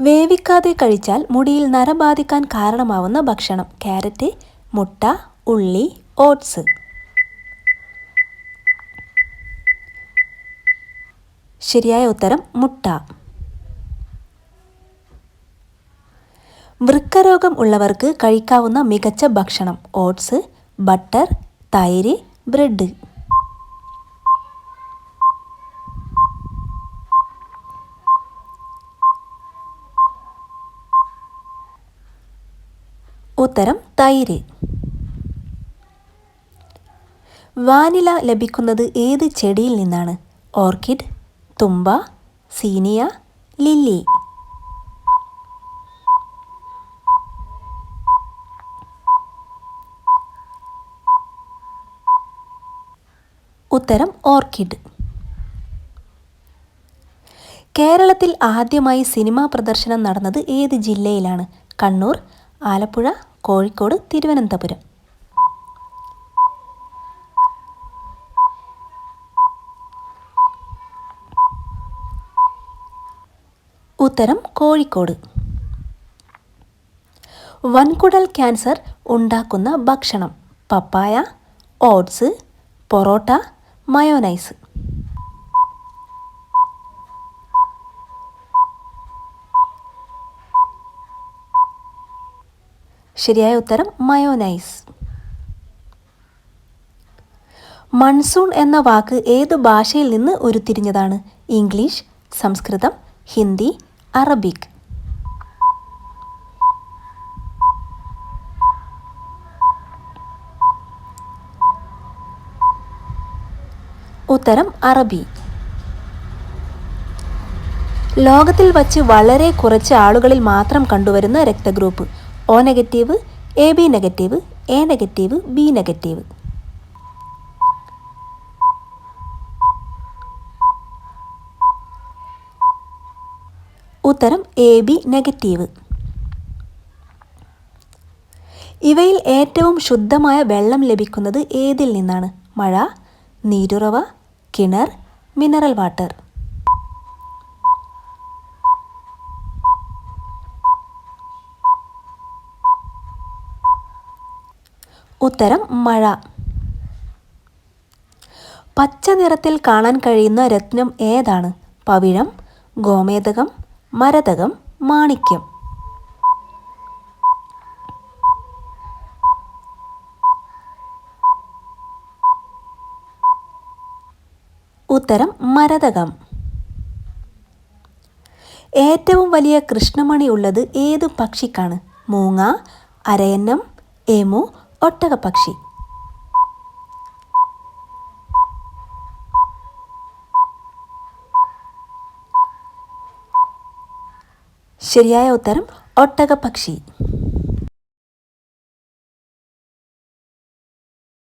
വേവിക്കാതെ കഴിച്ചാൽ മുടിയിൽ നര ബാധിക്കാൻ കാരണമാവുന്ന ഭക്ഷണം. ക്യാരറ്റ് മുട്ട ഉള്ളി ഓട്സ്. ശരിയായ ഉത്തരം മുട്ട. വൃക്കരോഗം ഉള്ളവർക്ക് കഴിക്കാവുന്ന മികച്ച ഭക്ഷണം ഓട്സ് ബട്ടർ തൈര് ബ്രെഡ്. ഉത്തരം തൈര്. വാനില ലഭിക്കുന്നത് ഏത് ചെടിയിൽ നിന്നാണ്? ഓർക്കിഡ് തുമ്പ സീനിയ ലില്ലി. ഉത്തരം ഓർക്കിഡ്. കേരളത്തിൽ ആദ്യമായി സിനിമാ പ്രദർശനം നടന്നത് ഏത് ജില്ലയിലാണ്? കണ്ണൂർ ആലപ്പുഴ കോഴിക്കോട് തിരുവനന്തപുരം. ഉത്തരം കോഴിക്കോട്. വൻകുടൽ ക്യാൻസർ ഉണ്ടാക്കുന്ന ഭക്ഷണം പപ്പായ ഓട്സ് പൊറോട്ട മയോനൈസ്. ശരിയായ ഉത്തരം മയോനൈസ്. മൺസൂൺ എന്ന വാക്ക് ഏത് ഭാഷയിൽ നിന്ന് ഉരുത്തിരിഞ്ഞതാണ്? ഇംഗ്ലീഷ് സംസ്കൃതം ഹിന്ദി അറബിക്. ഉത്തരം അറബി. ലോകത്തിൽ വച്ച് വളരെ കുറച്ച് ആളുകളിൽ മാത്രം കണ്ടുവരുന്ന രക്തഗ്രൂപ്പ്. O negative A B negative A negative B negative ഉത്തരം എ ബി നെഗറ്റീവ് ഇവയിൽ ഏറ്റവും ശുദ്ധമായ വെള്ളം ലഭിക്കുന്നത് ഏതിൽ നിന്നാണ്? മഴ നീരുറവ കിണർ മിനറൽ വാട്ടർ ഉത്തരം മഴ. പച്ച നിറത്തിൽ കാണാൻ കഴിയുന്ന രത്നം ഏതാണ്? പവിഴം ഗോമേതകം മരതകം മാണിക്യം. ഉത്തരം മരതകം. ഏറ്റവും വലിയ കൃഷ്ണമണി ഉള്ളത് ഏത് പക്ഷിക്കാണ്? മൂങ്ങ അരയന്നം എമു ഒട്ടകപ്പക്ഷി. ശരിയായ ഉത്തരം ഒട്ടകപ്പക്ഷി.